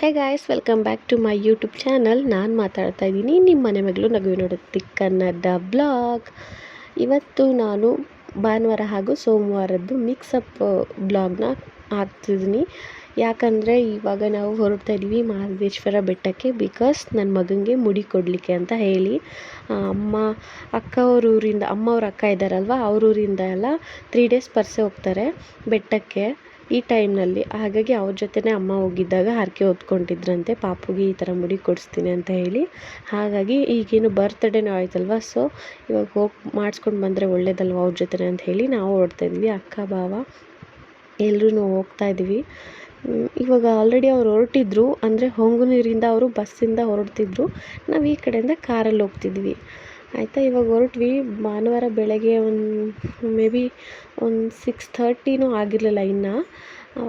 Hey guys welcome back to my YouTube channel ನಾನು ಮಾತಾಡ್ತಾ ಇದ್ದೀನಿ ನಿಮ್ಮ ಮನೆ ಮಗಳು ನಗುವೆ ನೋಡುತ್ತಿ ಕನ್ನಡ ಬ್ಲಾಗ್ ಇವತ್ತು ನಾನು ಭಾನುವಾರ ಹಾಗೂ ಸೋಮವಾರದ್ದು ಮಿಕ್ಸಪ್ ಬ್ಲಾಗ್ನ ಹಾಕ್ತಿದ್ದೀನಿ. ಯಾಕಂದರೆ ಇವಾಗ ನಾವು ಹೊರಡ್ತಾ ಇದ್ದೀವಿ ಮಹದೇಶ್ವರ ಬೆಟ್ಟಕ್ಕೆ ಬಿಕಾಸ್ ನನ್ನ ಮಗನಿಗೆ ಮುಡಿ ಕೊಡಲಿಕ್ಕೆ ಅಂತ ಹೇಳಿ. ಅಮ್ಮ, ಅಕ್ಕ ಅವ್ರ ಊರಿಂದ ಅಮ್ಮ ಅವ್ರ ಅಕ್ಕ ಇದ್ದಾರಲ್ವ ಅವ್ರ ಊರಿಂದ ಎಲ್ಲ ತ್ರೀ ಡೇಸ್ ಪರ್ಸೆ ಹೋಗ್ತಾರೆ ಬೆಟ್ಟಕ್ಕೆ. ಈ ಟೈಮ್ನಲ್ಲಿ ಹಾಗಾಗಿ ಅವ್ರ ಜೊತೆನೇ ಅಮ್ಮ ಹೋಗಿದ್ದಾಗ ಹರಕೆ ಹೊತ್ಕೊಂಡಿದ್ರಂತೆ. ಪಾಪುಗೆ ಈ ಥರ ಮುಡಿ ಕೊಡಿಸ್ತೀನಿ ಅಂತ ಹೇಳಿ. ಹಾಗಾಗಿ ಈಗೇನು ಬರ್ತ್ಡೇನೂ ಆಯ್ತಲ್ವ? ಸೊ ಇವಾಗ ಹೋಗಿ ಮಾಡಿಸ್ಕೊಂಡು ಬಂದರೆ ಒಳ್ಳೇದಲ್ವ ಅವ್ರ ಜೊತೆ ಅಂತ ಹೇಳಿ ನಾವು ಹೊರಡ್ತಾಯಿದ್ವಿ ಅಕ್ಕ, ಭಾವ ಎಲ್ಲರೂ ಹೋಗ್ತಾ ಇದ್ವಿ. ಇವಾಗ ಆಲ್ರೆಡಿ ಅವ್ರು ಹೊರಟಿದ್ರು. ಅಂದರೆ ಹೊಂಗನೂರಿಂದ ಅವರು ಬಸ್ಸಿಂದ ಹೊರಡ್ತಿದ್ರು. ನಾವು ಈ ಕಡೆಯಿಂದ ಕಾರಲ್ಲಿ ಹೋಗ್ತಿದ್ವಿ. ಆಯಿತಾ, ಇವಾಗ ಹೊರಟ್ವಿ. ಭಾನುವಾರ ಬೆಳಗ್ಗೆ ಒಂದು, ಮೇ ಬಿ ಒಂದು ಸಿಕ್ಸ್ ಥರ್ಟಿನೂ ಆಗಿರಲಿಲ್ಲ ಇನ್ನೂ.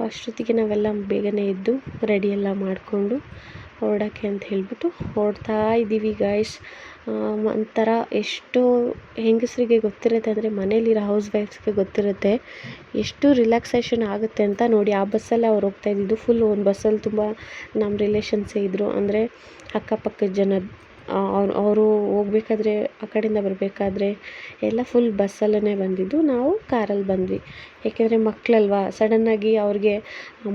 ಅಷ್ಟೊತ್ತಿಗೆ ನಾವೆಲ್ಲ ಬೇಗನೆ ಎದ್ದು ರೆಡಿ ಎಲ್ಲ ಮಾಡಿಕೊಂಡು ಹೊರಡೋಕ್ಕೆ ಅಂತ ಹೇಳಿಬಿಟ್ಟು ಹೊರಡ್ತಾ ಇದ್ದೀವಿ ಗಾಯ್ಸ್ ಒಂಥರ ಎಷ್ಟೋ ಹೆಂಗಸರಿಗೆ ಗೊತ್ತಿರುತ್ತೆ ಅಂದರೆ ಮನೇಲಿರೋ ಹೌಸ್ ವೈಫ್ಸ್ಗೆ ಗೊತ್ತಿರುತ್ತೆ. ಎಷ್ಟು ರಿಲ್ಯಾಕ್ಸೇಷನ್ ಆಗುತ್ತೆ ಅಂತ ನೋಡಿ, ಆ ಬಸ್ಸಲ್ಲಿ ಅವ್ರು ಹೋಗ್ತಾ ಇದ್ದಿದ್ದು. ಫುಲ್ ಒಂದು ಬಸ್ಸಲ್ಲಿ ತುಂಬ ನಮ್ಮ ರಿಲೇಷನ್ಸೇ ಇದ್ದರು ಅಂದರೆ ಅಕ್ಕಪಕ್ಕದ ಜನ ಅವ್ರು, ಅವರು ಹೋಗ್ಬೇಕಾದ್ರೆ ಆ ಕಡೆಯಿಂದ ಬರಬೇಕಾದ್ರೆ ಎಲ್ಲ ಫುಲ್ ಬಸ್ಸಲ್ಲೇ ಬಂದಿದ್ದು. ನಾವು ಕಾರಲ್ಲಿ ಬಂದ್ವಿ. ಏಕೆಂದರೆ ಮಕ್ಕಳಲ್ವಾ ಸಡನ್ನಾಗಿ ಅವ್ರಿಗೆ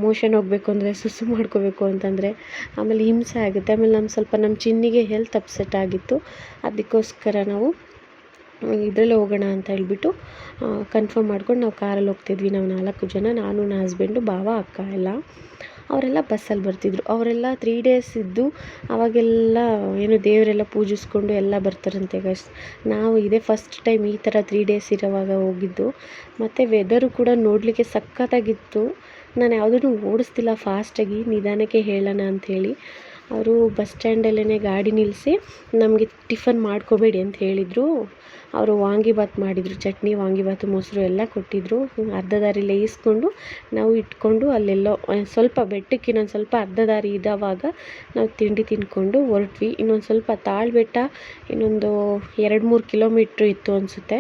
ಮೋಷನ್ ಹೋಗಬೇಕು ಅಂದರೆ ಸುಸು ಮಾಡ್ಕೋಬೇಕು ಅಂತಂದರೆ ಆಮೇಲೆ ಹಿಂಸೆ ಆಗುತ್ತೆ. ಆಮೇಲೆ ನಮ್ಮ ಸ್ವಲ್ಪ ನಮ್ಮ ಚಿನ್ನಿಗೆ ಹೆಲ್ತ್ ಅಪ್ಸೆಟ್ ಆಗಿತ್ತು. ಅದಕ್ಕೋಸ್ಕರ ನಾವು ಇದರಲ್ಲೇ ಹೋಗೋಣ ಅಂತ ಹೇಳ್ಬಿಟ್ಟು ಕನ್ಫರ್ಮ್ ಮಾಡ್ಕೊಂಡು ನಾವು ಕಾರಲ್ಲಿ ಹೋಗ್ತಿದ್ವಿ. ನಾವು ನಾಲ್ಕು ಜನ, ನಾನು ನನ್ನ ಹಸ್ಬೆಂಡು ಭಾವ, ಅಕ್ಕ ಎಲ್ಲ. ಅವರೆಲ್ಲ ಬಸ್ಸಲ್ಲಿ ಬರ್ತಿದ್ರು. ಅವರೆಲ್ಲ ತ್ರೀ ಡೇಸ್ ಇದ್ದು ಅವಾಗೆಲ್ಲ ಏನು ದೇವರೆಲ್ಲ ಪೂಜಿಸ್ಕೊಂಡು ಎಲ್ಲ ಬರ್ತಾರಂತೆ ಗೈಸ್ ನಾವು ಇದೇ ಫಸ್ಟ್ ಟೈಮ್ ಈ ಥರ ತ್ರೀ ಡೇಸ್ ಇರೋವಾಗ ಹೋಗಿದ್ದು. ಮತ್ತು ವೆದರು ಕೂಡ ನೋಡಲಿಕ್ಕೆ ಸಖತ್ತಾಗಿತ್ತು. ನಾನು ಯಾವುದನ್ನು ಓಡಿಸ್ತಿಲ್ಲ ಫಾಸ್ಟಾಗಿ ನಿಧಾನಕ್ಕೆ ಹೇಳೋಣ ಅಂಥೇಳಿ ಅವರು ಬಸ್ ಸ್ಟ್ಯಾಂಡಲ್ಲೇ ಗಾಡಿ ನಿಲ್ಲಿಸಿ ನಮಗೆ ಟಿಫನ್ ಮಾಡ್ಕೋಬೇಡಿ ಅಂತ ಹೇಳಿದರು. ಅವರು ವಾಂಗಿಬಾತ್ ಮಾಡಿದರು, ಚಟ್ನಿ ವಾಂಗಿಬಾತು ಮೊಸರು ಎಲ್ಲ ಕೊಟ್ಟಿದ್ದರು ಅರ್ಧ ದಾರಿಲೇ ಈಸ್ಕೊಂಡು ನಾವು ಇಟ್ಕೊಂಡು ಅಲ್ಲೆಲ್ಲೋ ಸ್ವಲ್ಪ ಬೆಟ್ಟಕ್ಕೆ ಇನ್ನೊಂದು ಸ್ವಲ್ಪ ಅರ್ಧ ದಾರಿ ಇದ್ದಾವಾಗ ನಾವು ತಿಂಡಿ ತಿಂದ್ಕೊಂಡು ಹೊರಟ್ವಿ. ಇನ್ನೊಂದು ಸ್ವಲ್ಪ ತಾಳ್ಬೆಟ್ಟ ಇನ್ನೊಂದು ಎರಡು ಮೂರು ಕಿಲೋಮೀಟ್ರ್ ಇತ್ತು ಅನಿಸುತ್ತೆ.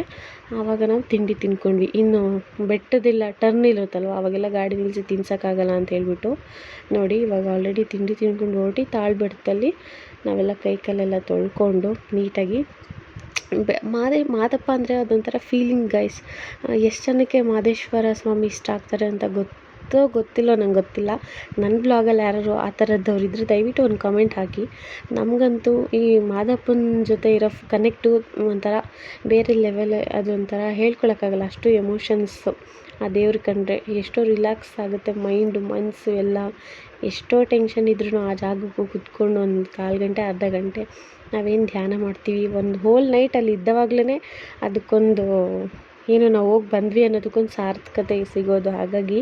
ಆವಾಗ ನಾವು ತಿಂಡಿ ತಿಂದ್ಕೊಂಡ್ವಿ ಇನ್ನು ಬೆಟ್ಟದೆಲ್ಲ ಟರ್ನ್ ಇರುತ್ತಲ್ವ ಆವಾಗೆಲ್ಲ ಗಾಡಿ ನಿಲ್ಲಿಸಿ ತಿನ್ಸೋಕ್ಕಾಗಲ್ಲ ಅಂತ ಹೇಳ್ಬಿಟ್ಟು ನೋಡಿ ಇವಾಗ ಆಲ್ರೆಡಿ ತಿಂಡಿ ತಿಂದ್ಕೊಂಡು ಹೊರಟಿ ತಾಳ್ಬೆಟ್ಟದಲ್ಲಿ ನಾವೆಲ್ಲ ಕೈ ಕಾಲೆಲ್ಲ ತೊಳ್ಕೊಂಡು ನೀಟಾಗಿ ಬೆ, ಮಾದೇ, ಮಾದಪ್ಪ ಅಂದರೆ ಅದೊಂಥರ ಫೀಲಿಂಗ್ ಗೈಸ್ ಎಷ್ಟು ಜನಕ್ಕೆ ಮಾದೇಶ್ವರ ಸ್ವಾಮಿ ಇಷ್ಟ ಆಗ್ತಾರೆ ಅಂತ ಗೊತ್ತೋ ಗೊತ್ತಿಲ್ಲೋ ನಂಗೆ ಗೊತ್ತಿಲ್ಲ. ನನ್ನ ಬ್ಲಾಗಲ್ಲಿ ಯಾರಾದ್ರು ಆ ಥರದ್ದವ್ರು ಇದ್ದರೆ ದಯವಿಟ್ಟು ಒಂದು ಕಮೆಂಟ್ ಹಾಕಿ. ನಮಗಂತೂ ಈ ಮಾದಪ್ಪನ ಜೊತೆ ಇರೋ ಕನೆಕ್ಟು ಒಂಥರ ಬೇರೆ ಲೆವೆಲ್ ಅದೊಂಥರ ಹೇಳ್ಕೊಳಕ್ಕಾಗಲ್ಲ. ಅಷ್ಟು ಎಮೋಷನ್ಸು ಆ ದೇವ್ರ ಕಂಡ್ರೆ. ಎಷ್ಟೋ ರಿಲ್ಯಾಕ್ಸ್ ಆಗುತ್ತೆ ಮೈಂಡು ಮನಸ್ಸು ಎಲ್ಲ. ಎಷ್ಟೋ ಟೆನ್ಷನ್ ಇದ್ರೂ ಆ ಜಾಗಕ್ಕೆ ಕುತ್ಕೊಂಡು ಒಂದು ಕಾಲು ಗಂಟೆ, ಅರ್ಧ ಗಂಟೆ ನಾವೇನು ಧ್ಯಾನ ಮಾಡ್ತೀವಿ? ಒಂದು ಹೋಲ್ ನೈಟ್ ಅಲ್ಲಿ ಇದ್ದವಾಗ್ಲೇ ಅದಕ್ಕೊಂದು ಏನು ನಾವು ಹೋಗಿ ಬಂದ್ವಿ ಅನ್ನೋದಕ್ಕೊಂದು ಸಾರ್ಥಕತೆ ಸಿಗೋದು. ಹಾಗಾಗಿ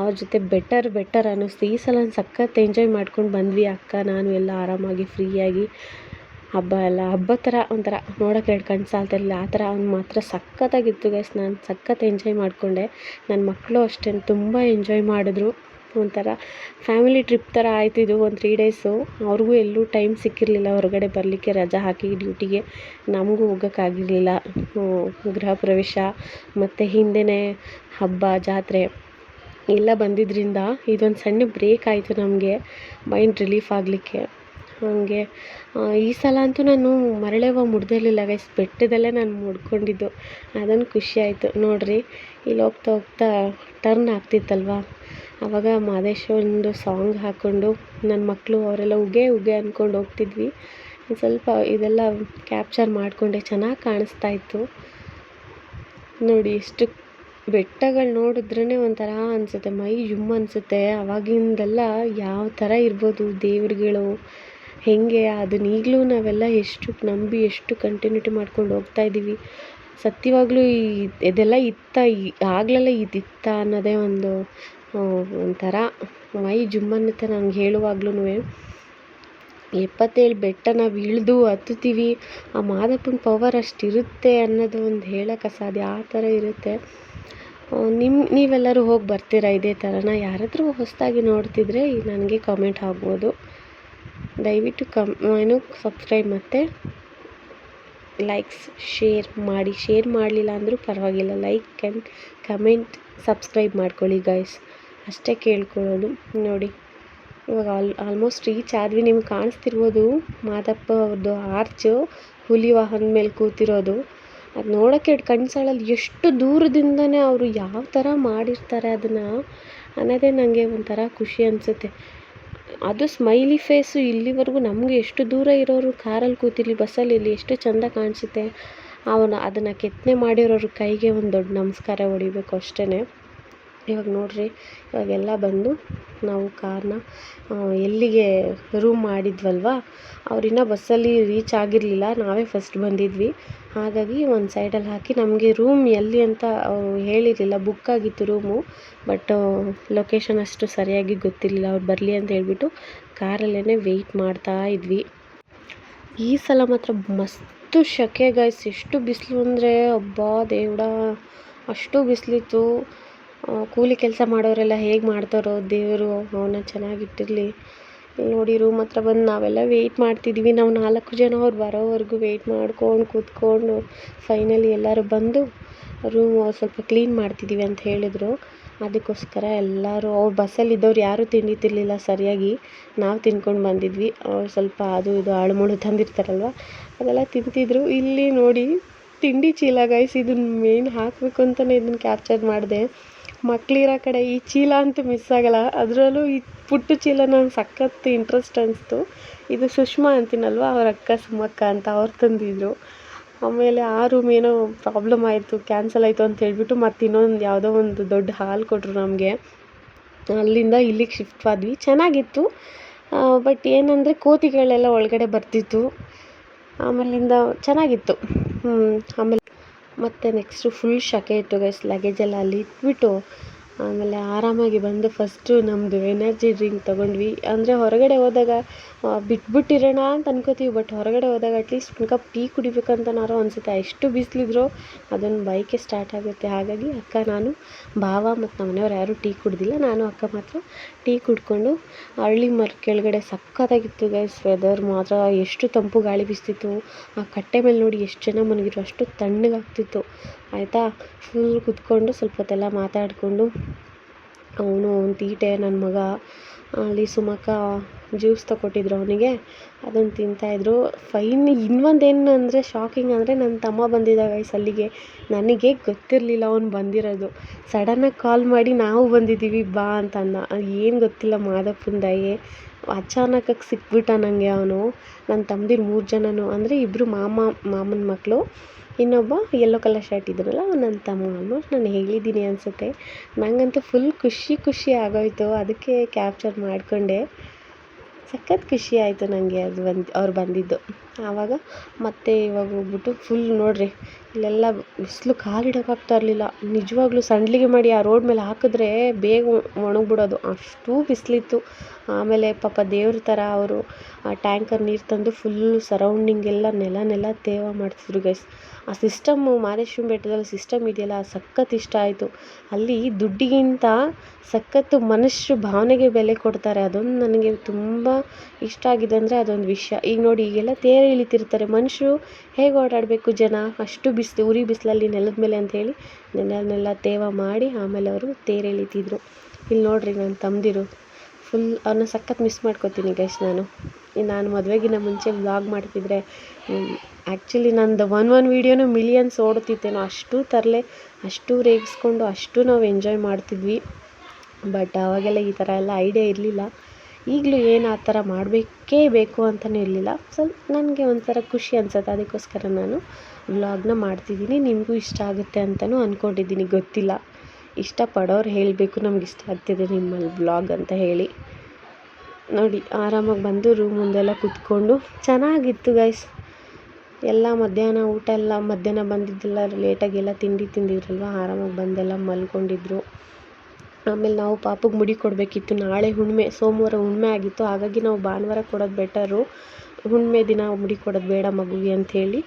ಅವ್ರ ಜೊತೆ ಬೆಟರ್ ಬೆಟರ್ ಅನ್ನಿಸ್ತು. ಈ ಸಲ ಸಖತ್ ಎಂಜಾಯ್ ಮಾಡ್ಕೊಂಡು ಬಂದ್ವಿ ಅಕ್ಕ, ನಾನು ಎಲ್ಲ ಆರಾಮಾಗಿ, ಫ್ರೀಯಾಗಿ. ಹಬ್ಬ ಎಲ್ಲ, ಹಬ್ಬ ಥರ ಒಂಥರ ನೋಡೋಕೆ ಎರಡು ಕಣ್ಣು ಸಾಲ್ತಿರಲಿಲ್ಲ. ಆ ಥರ ಅವ್ನು ಮಾತ್ರ ಸಖತ್ತಾಗಿತ್ತು ಗೈಸ್ ನಾನು ಸಖತ್ ಎಂಜಾಯ್ ಮಾಡಿಕೊಂಡೆ. ನನ್ನ ಮಕ್ಕಳು ಅಷ್ಟೇ, ತುಂಬ ಎಂಜಾಯ್ ಮಾಡಿದ್ರು. ಒಂಥರ ಫ್ಯಾಮಿಲಿ ಟ್ರಿಪ್ ಥರ ಆಯ್ತು ಇದು ಒಂದು ತ್ರೀ ಡೇಸು ಅವ್ರಿಗೂ ಎಲ್ಲೂ ಟೈಮ್ ಸಿಕ್ಕಿರಲಿಲ್ಲ ಹೊರಗಡೆ ಬರಲಿಕ್ಕೆ, ರಜಾ ಹಾಕಿ ಡ್ಯೂಟಿಗೆ ನಮಗೂ ಹೋಗೋಕ್ಕಾಗಿರಲಿಲ್ಲ ಗೃಹ ಪ್ರವೇಶ, ಮತ್ತು ಹಿಂದೆಯೇ ಹಬ್ಬ, ಜಾತ್ರೆ. ಎಲ್ಲ ಬಂದಿದ್ದರಿಂದ ಇದೊಂದು ಸಣ್ಣ ಬ್ರೇಕ್ ಆಯಿತು ನಮಗೆ ಮೈಂಡ್ ರಿಲೀಫ್ ಆಗಲಿಕ್ಕೆ. ಹಾಗೆ ಈ ಸಲ ಅಂತೂ ನಾನು ಮರಳೆವ ಮುಡ್ದಿರಲಿಲ್ಲ ಗೈಸ್ ಬೆಟ್ಟದಲ್ಲೇ ನಾನು ಮುಡ್ಕೊಂಡಿದ್ದು. ಅದೊಂದು ಖುಷಿ ಆಯಿತು. ನೋಡಿರಿ, ಇಲ್ಲಿ ಹೋಗ್ತಾ ಹೋಗ್ತಾ ಟರ್ನ್ ಆಗ್ತಿತ್ತಲ್ವ? ಆವಾಗ ಮಾದೇಶ್ವರಂದು ಸಾಂಗ್ ಹಾಕ್ಕೊಂಡು ನನ್ನ ಮಕ್ಕಳು ಅವರೆಲ್ಲ ಉಗೆ ಉಗೆ ಅಂದ್ಕೊಂಡು ಹೋಗ್ತಿದ್ವಿ. ಸ್ವಲ್ಪ ಇದೆಲ್ಲ ಕ್ಯಾಪ್ಚರ್ ಮಾಡಿಕೊಂಡೆ, ಚೆನ್ನಾಗಿ ಕಾಣಿಸ್ತಾ ಇತ್ತು. ನೋಡಿ ಎಷ್ಟು ಬೆಟ್ಟಗಳು ನೋಡಿದ್ರೇ ಒಂಥರ ಅನಿಸುತ್ತೆ. ಮೈ ಜುಮ್ ಅನಿಸುತ್ತೆ. ಅವಾಗಿಂದೆಲ್ಲ ಯಾವ ಥರ ಇರ್ಬೋದು ದೇವ್ರುಗಳು? ಹೇಗೆ? ಅದನ್ನ ಈಗಲೂ ನಾವೆಲ್ಲ ಎಷ್ಟು ನಂಬಿ ಎಷ್ಟು ಕಂಟಿನ್ಯೂಟಿ ಮಾಡ್ಕೊಂಡು ಹೋಗ್ತಾ ಇದ್ದೀವಿ ಸತ್ಯವಾಗ್ಲೂ ಇದೆಲ್ಲ ಇತ್ತ ಆಗ್ಲೆಲ್ಲ ಇದಿತ್ತ ಅನ್ನೋದೇ ಒಂದು ಒಂಥರ ಮೈ ಜುಮ್ ಅನ್ನುತ್ತೆ ನಂಗೆ ಹೇಳುವಾಗ್ಲೂ ಎಪ್ಪತ್ತೇಳು ಬೆಟ್ಟ ನಾವು ಇಳಿದು ಹತ್ತುತ್ತೀವಿ. ಆ ಮಾದಪ್ಪನ ಪವರ್ ಅಷ್ಟಿರುತ್ತೆ ಅನ್ನೋದು ಒಂದು ಹೇಳೋಕ್ಕೆ ಅಸಾಧ್ಯ. ಆ ಥರ ಇರುತ್ತೆ. ನಿಮ್ಮ ನೀವೆಲ್ಲರೂ ಹೋಗಿ ಬರ್ತೀರಾ ಇದೇ ಥರನ ಯಾರಾದರೂ ಹೊಸದಾಗಿ ನೋಡ್ತಿದ್ರೆ ನನಗೆ ಕಾಮೆಂಟ್ ಆಗ್ಬೋದು ದಯವಿಟ್ಟು ಕಮ್ ಏನು ಸಬ್ಸ್ಕ್ರೈಬ್ ಮತ್ತು ಲೈಕ್ಸ್ ಶೇರ್ ಮಾಡಿ. ಶೇರ್ ಮಾಡಲಿಲ್ಲ ಅಂದರೂ ಪರವಾಗಿಲ್ಲ. ಲೈಕ್ ಆ್ಯಂಡ್ ಕಮೆಂಟ್ ಸಬ್ಸ್ಕ್ರೈಬ್ ಮಾಡ್ಕೊಳ್ಳಿ ಗೈಸ್ ಅಷ್ಟೇ ಕೇಳ್ಕೊಳ್ಳೋದು. ನೋಡಿ, ಇವಾಗ ಆಲ್ ಆಲ್ಮೋಸ್ಟ್ ರೀಚ್ ಆದ್ವಿ. ನಿಮ್ಗೆ ಕಾಣಿಸ್ತಿರ್ಬೋದು ಮಾದಪ್ಪ ಅವ್ರದ್ದು ಆರ್ಚು ಹುಲಿ ವಾಹನ ಮೇಲೆ ಕೂತಿರೋದು. ಅದು ನೋಡೋಕ್ಕೆ ಕಣ್ಣು ಸಾಲಲ್ಲ ಎಷ್ಟು ದೂರದಿಂದನೇ ಅವರು ಯಾವ ಥರ ಮಾಡಿರ್ತಾರೆ ಅದನ್ನು ಅನ್ನೋದೇ ನನಗೆ ಒಂಥರ ಖುಷಿ ಅನಿಸುತ್ತೆ. ಅದು ಸ್ಮೈಲಿ ಫೇಸು ಇಲ್ಲಿವರೆಗೂ ನಮಗೆ ಎಷ್ಟು ದೂರ ಇರೋರು ಕಾರಲ್ಲಿ ಕೂತಿರಲಿ, ಬಸ್ಸಲ್ಲಿ ಇರಲಿ, ಎಷ್ಟು ಚಂದ ಕಾಣಿಸುತ್ತೆ. ಅವನು ಅದನ್ನು ಕೆತ್ತನೆ ಮಾಡಿರೋರ ಕೈಗೆ ಒಂದು ದೊಡ್ಡ ನಮಸ್ಕಾರ ಹೊಡಿಬೇಕು ಅಷ್ಟೇ ಇವಾಗ ನೋಡಿರಿ, ಇವಾಗೆಲ್ಲ ಬಂದು ನಾವು ಕಾರ್ನ ಎಲ್ಲಿಗೆ ರೂಮ್ ಮಾಡಿದ್ವಲ್ವ, ಅವರಿನ್ನ ಬಸ್ಸಲ್ಲಿ ರೀಚ್ ಆಗಿರಲಿಲ್ಲ, ನಾವೇ ಫಸ್ಟ್ ಬಂದಿದ್ವಿ. ಹಾಗಾಗಿ ಒಂದು ಸೈಡಲ್ಲಿ ಹಾಕಿ ನಮಗೆ ರೂಮ್ ಎಲ್ಲಿ ಅಂತ ಹೇಳಿರಲಿಲ್ಲ ಬುಕ್ ಆಗಿತ್ತು ರೂಮು ಬಟ್ ಲೊಕೇಶನ್ ಅಷ್ಟು ಸರಿಯಾಗಿ ಗೊತ್ತಿರಲಿಲ್ಲ, ಅವ್ರು ಬರಲಿ ಅಂತ ಹೇಳ್ಬಿಟ್ಟು ಕಾರಲ್ಲೇ ವೆಯ್ಟ್ ಮಾಡ್ತಾ ಇದ್ವಿ. ಈ ಸಲ ಮಾತ್ರ ಮಸ್ತು ಶೆಕೆ ಗಾಯ್ಸ್ ಎಷ್ಟು ಬಿಸಿಲು ಅಂದರೆ ಅಬ್ಬಾ ದೇವಡ, ಅಷ್ಟು ಬಿಸಿಲಿತ್ತು. ಕೂಲಿ ಕೆಲಸ ಮಾಡೋರೆಲ್ಲ ಹೇಗೆ ಮಾಡ್ತಾರೋ ದೇವರು ಅವನ್ನ ಚೆನ್ನಾಗಿಟ್ಟಿರಲಿ. ನೋಡಿ, ರೂಮ್ ಹತ್ರ ಬಂದು ನಾವೆಲ್ಲ ವೆಯ್ಟ್ ಮಾಡ್ತಿದ್ವಿ. ನಾವು ನಾಲ್ಕು ಜನ ಅವ್ರು ಬರೋವರೆಗೂ ವೆಯ್ಟ್ ಮಾಡ್ಕೊಂಡು ಕೂತ್ಕೊಂಡು ಫೈನಲಿ ಎಲ್ಲರೂ ಬಂದು ರೂಮು ಸ್ವಲ್ಪ ಕ್ಲೀನ್ ಮಾಡ್ತಿದ್ದೀವಿ ಅಂತ ಹೇಳಿದ್ರು. ಅದಕ್ಕೋಸ್ಕರ ಎಲ್ಲರೂ, ಅವ್ರು ಬಸ್ಸಲ್ಲಿದ್ದವ್ರು ಯಾರೂ ತಿಂಡಿ ತಿನ್ನಲಿಲ್ಲ ಸರಿಯಾಗಿ. ನಾವು ತಿನ್ಕೊಂಡು ಬಂದಿದ್ವಿ. ಅವ್ರು ಸ್ವಲ್ಪ ಅದು ಇದು ಆಳುಮುಳು ತಂದಿರ್ತಾರಲ್ವ, ಅದೆಲ್ಲ ತಿಂತಿದ್ರು. ಇಲ್ಲಿ ನೋಡಿ, ತಿಂಡಿ ಚೀಲ ಗೈಸ್ ಇದನ್ನ ಮೇನ್ ಹಾಕಬೇಕು ಅಂತಲೇ ಇದನ್ನು ಕ್ಯಾಪ್ಚರ್ ಮಾಡಿದೆ. ಮಕ್ಳಿರೋ ಕಡೆ ಈ ಚೀಲ ಅಂತೂ ಮಿಸ್ ಆಗೋಲ್ಲ. ಅದರಲ್ಲೂ ಈ ಪುಟ್ಟ ಚೀಲ ನಂಗೆ ಸಖತ್ತು ಇಂಟ್ರೆಸ್ಟ್ ಅನಿಸ್ತು. ಇದು ಸುಷ್ಮಾ ಅಂತೀನಲ್ವ? ಅವ್ರ ಅಕ್ಕ ಸುಮಕ್ಕ ಅಂತ ಅವ್ರು ತಂದಿದ್ರು. ಆಮೇಲೆ ಆ ರೂಮ್ ಏನೋ ಪ್ರಾಬ್ಲಮ್ ಆಯಿತು ಕ್ಯಾನ್ಸಲ್ ಆಯಿತು ಅಂತ ಹೇಳಿಬಿಟ್ಟು ಮತ್ತು ಇನ್ನೊಂದು ಯಾವುದೋ ಒಂದು ದೊಡ್ಡ ಹಾಲ್ ಕೊಟ್ಟರು ನಮಗೆ. ಅಲ್ಲಿಂದ ಇಲ್ಲಿಗೆ ಶಿಫ್ಟ್ ಆದ್ವಿ. ಚೆನ್ನಾಗಿತ್ತು. ಬಟ್ ಏನಂದರೆ ಕೋತಿಗಳೆಲ್ಲ ಒಳಗಡೆ ಬರ್ತಿತ್ತು. ಆಮೇಲಿಂದ ಚೆನ್ನಾಗಿತ್ತು. ಆಮೇಲೆ ಮತ್ತು ನೆಕ್ಸ್ಟು ಫುಲ್ ಶೆಕೆ ಇತ್ತು ಗೈಸ್ ಲಗೇಜ್ ಎಲ್ಲ ಅಲ್ಲಿ ಇಟ್ಬಿಟ್ಟು, ಆಮೇಲೆ ಆರಾಮಾಗಿ ಬಂದು ಫಸ್ಟು ನಮ್ಮದು ಎನರ್ಜಿ ಡ್ರಿಂಕ್ ತೊಗೊಂಡ್ವಿ. ಅಂದರೆ ಹೊರಗಡೆ ಹೋದಾಗ ಬಿಟ್ಬಿಟ್ಟಿರೋಣ ಅಂತ ಅನ್ಕೋತೀವಿ. ಬಟ್ ಹೊರಗಡೆ ಹೋದಾಗ ಅಟ್ಲೀಸ್ಟ್ ಕಪ್ ಟೀ ಕುಡಿಬೇಕಂತನಾರು ಅನಿಸುತ್ತೆ. ಎಷ್ಟು ಬಿಸಿಲಿದ್ರು ಅದೊಂದು ಬೈಕೆ ಸ್ಟಾರ್ಟ್ ಆಗುತ್ತೆ. ಹಾಗಾಗಿ ಅಕ್ಕ, ನಾನು, ಭಾವ ಮತ್ತು ನಮ್ಮ ಮನೆಯವ್ರು ಯಾರೂ ಟೀ ಕುಡ್ದಿಲ್ಲ. ನಾನು ಅಕ್ಕ ಮಾತ್ರ ಟೀ ಕುಡ್ಕೊಂಡು ಅರಳಿ ಮರ ಕೆಳಗಡೆ ಸಖತ್ತಾಗಿತ್ತು ಗೈಸ್ ವೆದರ್ ಮಾತ್ರ ಎಷ್ಟು ತಂಪು ಗಾಳಿ ಬೀಸ್ತಿತ್ತು. ಆ ಕಟ್ಟೆ ಮೇಲೆ ನೋಡಿ ಎಷ್ಟು ಜನ ಮನಗಿದ್ರು ಅಷ್ಟು ತಣ್ಣಗಾಗ್ತಿತ್ತು ಆಯಿತಾ? ಫುಲ್ ಕುತ್ಕೊಂಡು ಸ್ವಲ್ಪ ಹೊತ್ತೆಲ್ಲ ಮಾತಾಡಿಕೊಂಡು ಅವನು, ಅವ್ನು ತೀಟೆ ನನ್ನ ಮಗ, ಅಲ್ಲಿ ಸುಮಕ್ಕ ಜ್ಯೂಸ್ ತಗೊಟ್ಟಿದ್ರು ಅವನಿಗೆ. ಅದನ್ನು ತಿಂತಾಯಿದ್ರು ಫೈನ್ ಇನ್ನೊಂದು ಏನು ಅಂದರೆ ಶಾಕಿಂಗ್ ಅಂದರೆ ನನ್ನ ತಮ್ಮ ಬಂದಿದ್ದ ಗೈಸ್ ಅಲ್ಲಿಗೆ. ನನಗೆ ಗೊತ್ತಿರಲಿಲ್ಲ ಅವ್ನು ಬಂದಿರೋದು. ಸಡನ್ನಾಗಿ ಕಾಲ್ ಮಾಡಿ ನಾವು ಬಂದಿದ್ದೀವಿ ಬಾ ಅಂತ ಅಂದ ಏನು ಗೊತ್ತಿಲ್ಲ ಮಾದಪ್ಪನ ದಯೆ. ಅಚಾನಕ್ಕಾಗಿ ಸಿಕ್ಬಿಟ್ಟ ನನಗೆ ಅವನು. ನನ್ನ ತಮ್ಮದಿರು ಮೂರು ಜನನು. ಅಂದರೆ ಇಬ್ಬರು ಮಾಮ, ಮಾಮನ ಮಕ್ಕಳು ಇನ್ನೊಬ್ಬ ಯೆಲ್ಲೋ ಕಲರ್ ಶರ್ಟ್ ಇದ್ರಲ್ಲ ನನ್ನ ತಮ್ಮ ಆಲ್ಮೋಸ್ಟ್ ನಾನು ಹೇಳಿದ್ದೀನಿ ಅನಿಸುತ್ತೆ. ನನಗಂತೂ ಫುಲ್ ಖುಷಿ ಖುಷಿ ಆಗೋಯ್ತು. ಅದಕ್ಕೆ ಕ್ಯಾಪ್ಚರ್ ಮಾಡಿಕೊಂಡೆ. ಸಖತ್ ಖುಷಿ ಆಯಿತು ನನಗೆ ಅದು ಬಂದು, ಅವ್ರು ಬಂದಿದ್ದು. ಆವಾಗ ಮತ್ತೆ ಇವಾಗ ಹೋಗ್ಬಿಟ್ಟು ಫುಲ್ ನೋಡಿರಿ, ಇಲ್ಲೆಲ್ಲ ಬಿಸಿಲು ಕಾಲಿಡೋಕ್ಕಾಗ್ತಾ ಇರಲಿಲ್ಲ. ನಿಜವಾಗ್ಲೂ ಸಂಡ್ಲಿಗೆ ಮಾಡಿ ಆ ರೋಡ್ ಮೇಲೆ ಹಾಕಿದ್ರೆ ಬೇಗ ಒಣಗಿಬಿಡೋದು. ಅಷ್ಟು ಬಿಸಿಲಿತ್ತು. ಆಮೇಲೆ ಪಾಪ ದೇವ್ರ ಥರ ಅವರು ಆ ಟ್ಯಾಂಕರ್ ನೀರು ತಂದು ಫುಲ್ಲು ಸರೌಂಡಿಂಗ್ ಎಲ್ಲ ನೆಲ ತೇವ ಮಾಡ್ತಿದ್ರು ಗೈಸ್ ಆ ಸಿಸ್ಟಮ್ಮು ಮಾದೇಶ್ವರನ ಬೆಟ್ಟದಲ್ಲಿ ಸಿಸ್ಟಮ್ ಇದೆಯಲ್ಲ ಸಖತ್ ಇಷ್ಟ ಆಯಿತು. ಅಲ್ಲಿ ದುಡ್ಡಿಗಿಂತ ಸಖತ್ತು ಮನುಷ್ಯರು ಭಾವನೆಗೆ ಬೆಲೆ ಕೊಡ್ತಾರೆ, ಅದೊಂದು ನನಗೆ ತುಂಬ ಇಷ್ಟ ಆಗಿದೆ ಅಂದರೆ ಅದೊಂದು ವಿಷಯ. ಈಗ ನೋಡಿ, ಈಗೆಲ್ಲ ತೇರು ಎಳಿತಿರ್ತಾರೆ ಮನುಷ್ಯರು ಹೇಗೆ ಓಡಾಡಬೇಕು ಜನ? ಅಷ್ಟು ಬಿಸಿಲು, ಉರಿ ಬಿಸಿಲಲ್ಲಿ ನೆಲದ ಮೇಲೆ ಅಂಥೇಳಿ ನೆಲನೆಲ್ಲ ತೇವ ಮಾಡಿ ಆಮೇಲೆ ಅವರು ತೇರು ಎಳೀತಿದ್ರು ಇಲ್ಲಿ ನೋಡ್ರಿ ನನ್ನ ತಮ್ಮದಿರು ಫುಲ್ ಅವ್ರನ್ನ ಸಖತ್ ಮಿಸ್ ಮಾಡ್ಕೊತೀನಿ ಗೈಸ್ ನಾನು. ನಾನು ಮದುವೆಗಿನ್ನ ಮುಂಚೆ ವ್ಲಾಗ್ ಮಾಡ್ತಿದ್ದರೆ ಆ್ಯಕ್ಚುಲಿ ನಂದು ಒನ್ ಒನ್ ವೀಡಿಯೋನು ಮಿಲಿಯನ್ಸ್ ಓಡುತ್ತಿತ್ತೇನೋ ಅಷ್ಟು ತರಲೆ, ಅಷ್ಟು ರೇಗಿಸ್ಕೊಂಡು, ಅಷ್ಟು ನಾವು ಎಂಜಾಯ್ ಮಾಡ್ತಿದ್ವಿ. ಬಟ್ ಆವಾಗೆಲ್ಲ ಈ ಥರ ಎಲ್ಲ ಐಡಿಯಾ ಇರಲಿಲ್ಲ. ಈಗಲೂ ಏನು ಆ ಥರ ಮಾಡಬೇಕೇ ಬೇಕು ಅಂತಲೇ ಇರಲಿಲ್ಲ. ಸ್ವಲ್ಪ ನನಗೆ ಒಂಥರ ಖುಷಿ ಅನ್ಸುತ್ತೆ. ಅದಕ್ಕೋಸ್ಕರ ನಾನು ವ್ಲಾಗ್ನ ಮಾಡ್ತಿದ್ದೀನಿ. ನಿಮಗೂ ಇಷ್ಟ ಆಗುತ್ತೆ ಅಂತಲೂ ಅಂದ್ಕೊಂಡಿದ್ದೀನಿ ಗೊತ್ತಿಲ್ಲ. ಇಷ್ಟಪಡೋರು ಹೇಳಬೇಕು ನಮ್ಗೆ ಇಷ್ಟ ಆಗ್ತಿದೆ ನಿಮ್ಮಲ್ಲಿ ವ್ಲಾಗ್ ಅಂತ ಹೇಳಿ. ನೋಡಿ, ಆರಾಮಾಗಿ ಬಂದು ರೂಮ್ ಮುಂದೆಲ್ಲ ಕೂತ್ಕೊಂಡು ಚೆನ್ನಾಗಿತ್ತು ಗೈಸ್ ಎಲ್ಲ ಮಧ್ಯಾಹ್ನ ಊಟ ಎಲ್ಲ ಮಧ್ಯಾಹ್ನ ಬಂದಿದ್ದೆಲ್ಲ ಲೇಟಾಗೆಲ್ಲ ತಿಂಡಿ ತಿಂದಿದ್ರಲ್ವ? ಆರಾಮಾಗಿ ಬಂದೆಲ್ಲ ಮಲ್ಕೊಂಡಿದ್ರು. ಆಮೇಲೆ ನಾವು ಪಾಪಗೆ ಮುಡಿ ಕೊಡಬೇಕಿತ್ತು. ನಾಳೆ ಹುಣ್ಣಿಮೆ ಸೋಮವಾರ ಹುಣ್ಣಿಮೆ ಆಗಿತ್ತು. ಹಾಗಾಗಿ ನಾವು ಭಾನುವಾರ ಕೊಡೋದು ಬೆಟರು ಹುಣ್ಣಿಮೆ ದಿನ ಮುಡಿ ಕೊಡೋದು ಬೇಡ ಮಗುವಿಗೆ ಅಂಥೇಳಿ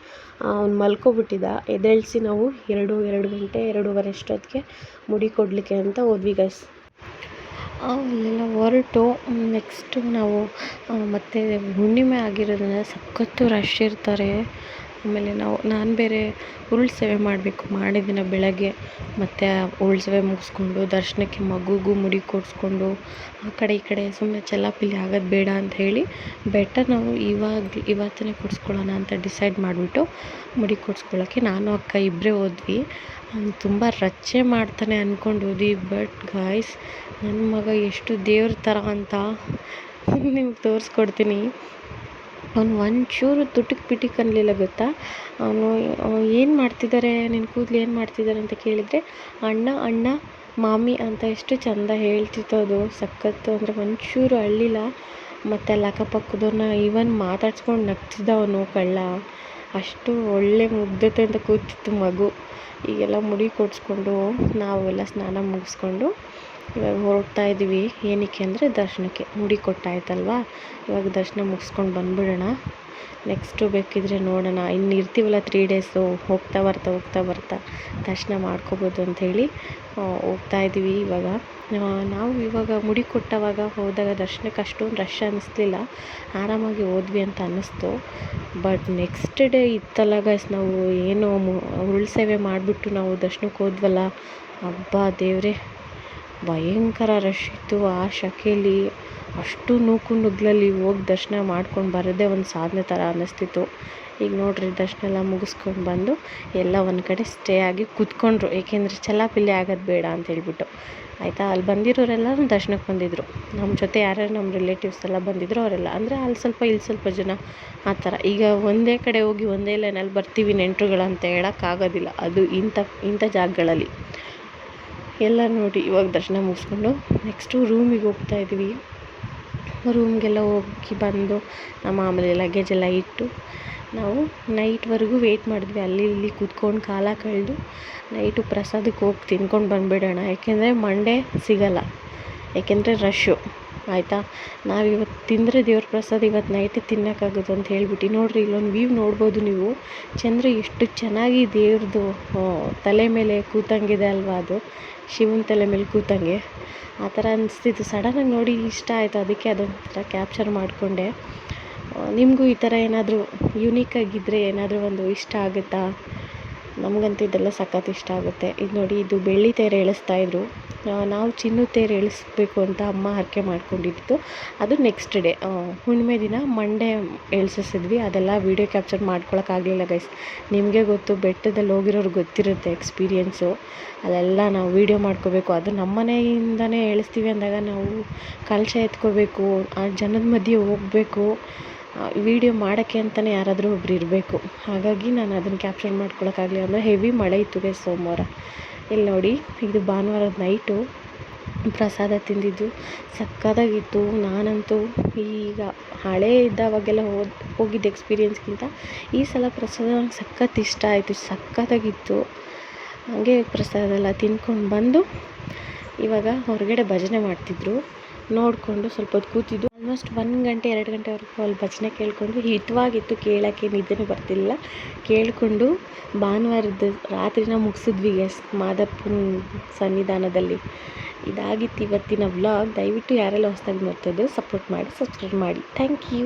ಅವ್ನು ಮಲ್ಕೊಬಿಟ್ಟಿದ್ದ ಎದ್ದೇಳಿಸಿ ನಾವು ಎರಡು ಎರಡು ಗಂಟೆ, ಎರಡೂವರೆ ಅಷ್ಟೊತ್ತಿಗೆ ಮುಡಿ ಕೊಡಲಿಕ್ಕೆ ಅಂತ ಹೋದ್ವಿ ಗೈಸ್ ಅಲ್ಲೆಲ್ಲ ಹೊರಟು ನೆಕ್ಸ್ಟು ನಾವು ಮತ್ತು ಹುಣ್ಣಿಮೆ ಆಗಿರೋದ್ರಿಂದ ಸಖತ್ತು ರಶ್ ಇರ್ತಾರೆ. ಆಮೇಲೆ ನಾವು, ನಾನು ಬೇರೆ ಉರುಳು ಸೇವೆ ಮಾಡಬೇಕು. ಮಾಡಿದಿನ ಬೆಳಗ್ಗೆ ಮತ್ತು ಉರುಳು ಸೇವೆ ಮುಗಿಸ್ಕೊಂಡು, ದರ್ಶನಕ್ಕೆ ಮಗುಗೂ ಮುಡಿ ಕೊಡಿಸ್ಕೊಂಡು, ಆ ಕಡೆ ಈ ಕಡೆ ಸುಮ್ಮನೆ ಚೆಲ್ಲಾಪಿಲ್ಲಿ ಆಗೋದು ಬೇಡ ಅಂತ ಹೇಳಿ ಬೆಟರ್ ನಾವು ಇವಾಗ ಇವತ್ತೇ ಕೊಡಿಸ್ಕೊಳ್ಳೋಣ ಅಂತ ಡಿಸೈಡ್ ಮಾಡಿಬಿಟ್ಟು ಮುಡಿ ಕೊಡಿಸ್ಕೊಳ್ಳೋಕ್ಕೆ ನಾನು, ಅಕ್ಕ ಇಬ್ಬರೇ ಹೋದ್ವಿ. ಅವ್ನು ತುಂಬ ರಚ್ಚೆ ಮಾಡ್ತಾನೆ ಅಂದ್ಕೊಂಡು ಹೋದ್ವಿ. ಬಟ್ ಗಾಯ್ಸ್ ನನ್ನ ಮಗ ಎಷ್ಟು ದೇವ್ರ ಥರ ಅಂತ ನಿಮ್ಗೆ ತೋರಿಸ್ಕೊಡ್ತೀನಿ. ಅವ್ನು ಒಂಚೂರು ತುಟಿಕ್ ಪಿಟಿಕ್ ಅನ್ನಲಿಲ್ಲ ಗೊತ್ತಾ? ಅವನು ಏನು ಮಾಡ್ತಿದ್ದಾರೆ ನಿನ್ನ ಕೂದಲು ಏನು ಮಾಡ್ತಿದ್ದಾರೆ ಅಂತ ಕೇಳಿದರೆ, ಅಣ್ಣ ಅಣ್ಣ, ಮಾಮಿ ಅಂತ ಎಷ್ಟು ಚಂದ ಹೇಳ್ತಿತ್ತು ಅದು. ಸಖತ್ತು ಅಂದರೆ ಒಂಚೂರು ಅಳ್ಳಿಲ್ಲ. ಮತ್ತು ಅಲ್ಲಿ ಅಕ್ಕಪಕ್ಕದವ್ರನ್ನ ಈವನ್ ಮಾತಾಡ್ಸ್ಕೊಂಡು ನಗ್ತಿದ್ದ ಅವನು ಕಳ್ಳ. ಅಷ್ಟು ಒಳ್ಳೆ ಮುಗ್ಧತೆ ಅಂತ ಕೂತಿತ್ತು ಮಗು. ಈಗೆಲ್ಲ ಮುಡಿ ಕೊಡಿಸ್ಕೊಂಡು ನಾವೆಲ್ಲ ಸ್ನಾನ ಮುಗಿಸ್ಕೊಂಡು ಇವಾಗ ಹೊರಡ್ತಾ ಇದ್ದೀವಿ ಏನಕ್ಕೆ ಅಂದರೆ ದರ್ಶನಕ್ಕೆ ಮುಡಿ ಕೊಟ್ಟಾಯ್ತಲ್ವಾ? ಇವಾಗ ದರ್ಶನ ಮುಗಿಸ್ಕೊಂಡು ಬಂದ್ಬಿಡೋಣ. ನೆಕ್ಸ್ಟು ಬೇಕಿದ್ರೆ ನೋಡೋಣ. ಇನ್ನು ಇರ್ತೀವಲ್ಲ ತ್ರೀ ಡೇಸು ಹೋಗ್ತಾ ಬರ್ತಾ ಹೋಗ್ತಾ ಬರ್ತಾ ದರ್ಶನ ಮಾಡ್ಕೋಬೋದು ಅಂಥೇಳಿ ಹೋಗ್ತಾ ಇದ್ದೀವಿ ಇವಾಗ. ನಾವು ಇವಾಗ ಮುಡಿ ಕೊಟ್ಟವಾಗ ಹೋದಾಗ ದರ್ಶನಕ್ಕೆ ಅಷ್ಟೊಂದು ರಶ್ ಅನ್ನಿಸ್ಲಿಲ್ಲ ಆರಾಮಾಗಿ ಹೋದ್ವಿ ಅಂತ ಅನ್ನಿಸ್ತು. ಬಟ್ ನೆಕ್ಸ್ಟ್ ಡೇ ಇತ್ತಲ್ಲ ಗೈಸ್ ನಾವು ಏನು ಉರುಳು ಸೇವೆ ಮಾಡಿಬಿಟ್ಟು ನಾವು ದರ್ಶನಕ್ಕೆ ಹೋದ್ವಲ್ಲ? ಹಬ್ಬ ದೇವರೇ. ಭಯಂಕರ ರಶ್ ಇತ್ತು. ಆ ಶಕೆಯಲ್ಲಿ ಅಷ್ಟು ನೂಕು ನುಗ್ಗಲಲ್ಲಿ ಹೋಗಿ ದರ್ಶನ ಮಾಡ್ಕೊಂಡು ಬರೋದೇ ಒಂದು ಸಾಧನೆ ಥರ ಅನ್ನಿಸ್ತಿತ್ತು. ಈಗ ನೋಡಿರಿ ದರ್ಶನ ಎಲ್ಲ ಮುಗಿಸ್ಕೊಂಡು ಬಂದು ಎಲ್ಲ ಒಂದು ಕಡೆ ಸ್ಟೇ ಆಗಿ ಕೂತ್ಕೊಂಡ್ರು. ಏಕೆಂದರೆ ಚೆಲ್ಲಾಪಿಲ್ಲಿ ಆಗೋದು ಬೇಡ ಅಂತ ಹೇಳ್ಬಿಟ್ಟು. ಆಯಿತಾ? ಅಲ್ಲಿ ಬಂದಿರೋರೆಲ್ಲ ದರ್ಶನಕ್ಕೆ ಬಂದಿದ್ದರು ನಮ್ಮ ಜೊತೆ ಯಾರ್ಯಾರು ನಮ್ಮ ರಿಲೇಟಿವ್ಸ್ ಎಲ್ಲ ಬಂದಿದ್ರು ಅವರೆಲ್ಲ. ಅಂದರೆ ಅಲ್ಲಿ ಸ್ವಲ್ಪ ಇಲ್ಲಿ ಸ್ವಲ್ಪ ಜನ. ಆ ಥರ ಈಗ ಒಂದೇ ಕಡೆ ಹೋಗಿ ಒಂದೇ ಲೈನಲ್ಲಿ ಬರ್ತೀವಿ ನೆಂಟರುಗಳಂತ ಹೇಳೋಕ್ಕಾಗೋದಿಲ್ಲ ಅದು ಇಂಥ ಇಂಥ ಜಾಗಗಳಲ್ಲಿ. ಎಲ್ಲ ನೋಡಿ ಇವಾಗ ದರ್ಶನ ಮುಗಿಸ್ಕೊಂಡು ನೆಕ್ಸ್ಟು ರೂಮಿಗೆ ಹೋಗ್ತಾ ಇದ್ವಿ ರೂಮ್ಗೆಲ್ಲ ಹೋಗಿ ಬಂದು ನಮ್ಮ ಆಮೇಲೆ ಲಗೇಜ್ ಎಲ್ಲ ಇಟ್ಟು ನಾವು ನೈಟ್ವರೆಗೂ ವೆಯ್ಟ್ ಮಾಡಿದ್ವಿ. ಅಲ್ಲಿ ಇಲ್ಲಿ ಕೂತ್ಕೊಂಡು ಕಾಲ ಕಳೆದು ನೈಟು ಪ್ರಸಾದಕ್ಕೆ ಹೋಗಿ ತಿನ್ಕೊಂಡು ಬಂದುಬಿಡೋಣ. ಯಾಕೆಂದರೆ ಮಂಡೇ ಸಿಗಲ್ಲ. ಯಾಕೆಂದರೆ ರಶ್ಶು ಆಯಿತಾ? ನಾವು ಇವತ್ತು ತಿಂದರೆ ದೇವ್ರ ಪ್ರಸಾದ ಇವತ್ತು ನೈಟೇ ತಿನ್ನೋಕ್ಕಾಗೋದು ಅಂತ ಹೇಳ್ಬಿಟ್ಟು ನೋಡಿರಿ, ಇಲ್ಲೊಂದು ವ್ಯೂ ನೋಡ್ಬೋದು ನೀವು. ಚಂದ್ರ ಎಷ್ಟು ಚೆನ್ನಾಗಿ ದೇವ್ರದ್ದು ತಲೆ ಮೇಲೆ ಕೂತಂಗಿದೆ ಅಲ್ವಾ ಅದು. ಶಿವನ ತಲೆ ಮೇಲೆ ಕೂತಂಗೆ. ಆ ಥರ ಅನಿಸ್ತಿತ್ತು. ಸಡನ್ನಾಗಿ ನೋಡಿ ಇಷ್ಟ ಆಯಿತು. ಅದಕ್ಕೆ ಅದೊಂಥರ ಕ್ಯಾಪ್ಚರ್ ಮಾಡಿಕೊಂಡೆ. ನಿಮಗೂ ಈ ಥರ ಏನಾದರೂ ಯುನೀಕಾಗಿದ್ದರೆ ಏನಾದರೂ ಒಂದು ಇಷ್ಟ ಆಗುತ್ತಾ? ನಮಗಂತೂ ಇದೆಲ್ಲ ಸಖತ್ ಇಷ್ಟ ಆಗುತ್ತೆ. ಇದು ನೋಡಿ, ಇದು ಬೆಳ್ಳಿ ತೇರು ಎಳಿಸ್ತಾಯಿದ್ರು ನಾವು ಚಿನ್ನ ತೇರು ಎಳಿಸ್ಬೇಕು ಅಂತ ಅಮ್ಮ ಹರಕೆ ಮಾಡ್ಕೊಂಡಿದ್ದು ಅದು ನೆಕ್ಸ್ಟ್ ಡೇ ಹುಣ್ಣಿಮೆ ದಿನ ಮಂಡೇ ಎಳ್ಸಿಸಿದ್ವಿ. ಅದೆಲ್ಲ ವೀಡಿಯೋ ಕ್ಯಾಪ್ಚರ್ ಮಾಡ್ಕೊಳಕ್ಕಾಗಲಿಲ್ಲ ಗೈಸ್ ನಿಮಗೆ ಗೊತ್ತು, ಬೆಟ್ಟದಲ್ಲಿ ಹೋಗಿರೋರು ಗೊತ್ತಿರುತ್ತೆ ಎಕ್ಸ್ಪೀರಿಯೆನ್ಸು ಅಲ್ಲೆಲ್ಲ ನಾವು ವೀಡಿಯೋ ಮಾಡ್ಕೋಬೇಕು. ಅದು ನಮ್ಮ ಮನೆಯಿಂದನೇ ಎಳಿಸ್ತೀವಿ ಅಂದಾಗ ನಾವು ಕಲಶ ಎತ್ಕೋಬೇಕು, ಆ ಜನದ ಮಧ್ಯೆ ಹೋಗ್ಬೇಕು. ವೀಡಿಯೋ ಮಾಡೋಕ್ಕೆ ಅಂತಲೇ ಯಾರಾದರೂ ಒಬ್ರು ಇರಬೇಕು. ಹಾಗಾಗಿ ನಾನು ಅದನ್ನು ಕ್ಯಾಪ್ಚರ್ ಮಾಡ್ಕೊಳಕ್ಕಾಗಲಿಲ್ಲ ಅಂದರೆ ಹೆವಿ ಮಳೆ ಇತ್ತು ಗೈಸ್ ಸೋಮವಾರ. ಇಲ್ಲಿ ನೋಡಿ, ಇದು ಭಾನುವಾರದ ನೈಟು ಪ್ರಸಾದ ತಿಂದಿದ್ದು. ಸಕ್ಕತ್ತಾಗಿತ್ತು ನಾನಂತೂ ಈಗ ಹಳೇ ಇದ್ದಾವಾಗೆಲ್ಲ ಹೋದ ಹೋಗಿದ್ದ ಎಕ್ಸ್ಪೀರಿಯೆನ್ಸ್ಗಿಂತ ಈ ಸಲ ಪ್ರಸಾದ ನಂಗೆ ಸಖತ್ ಇಷ್ಟ ಆಯಿತು. ಸಕ್ಕತ್ತಾಗಿತ್ತು. ಹಾಗೆ ಪ್ರಸಾದ ಎಲ್ಲ ತಿನ್ಕೊಂಡು ಬಂದು ಇವಾಗ ಹೊರಗಡೆ ಭಜನೆ ಮಾಡ್ತಿದ್ರು. ನೋಡಿಕೊಂಡು ಸ್ವಲ್ಪ ಹೊತ್ತು ಕೂತಿದ್ದು. ಆಲ್ಮೋಸ್ಟ್ ಒಂದು ಗಂಟೆ, ಎರಡು ಗಂಟೆವರೆಗೂ ಅಲ್ಲಿ ಭಜನೆ ಕೇಳಿಕೊಂಡು ಹಿತವಾಗಿತ್ತು, ಕೇಳೋಕ್ಕೆ ನಿದ್ದೆನೂ ಬರ್ತಿಲ್ಲ ಕೇಳಿಕೊಂಡು ಭಾನುವಾರದ ರಾತ್ರಿನ ಮುಗಿಸಿದ್ವಿ. ಎಸ್ ಮಾದಪ್ಪನ ಸನ್ನಿಧಾನದಲ್ಲಿ. ಇದಾಗಿತ್ತು ಇವತ್ತಿನ ವ್ಲಾಗ್ ದಯವಿಟ್ಟು ಯಾರೆಲ್ಲ ಹೊಸ್ದಾಗಿ ನೋಡ್ತಾ ಸಪೋರ್ಟ್ ಮಾಡಿ ಸಬ್ಸ್ಕ್ರೈಬ್ ಮಾಡಿ. Thank you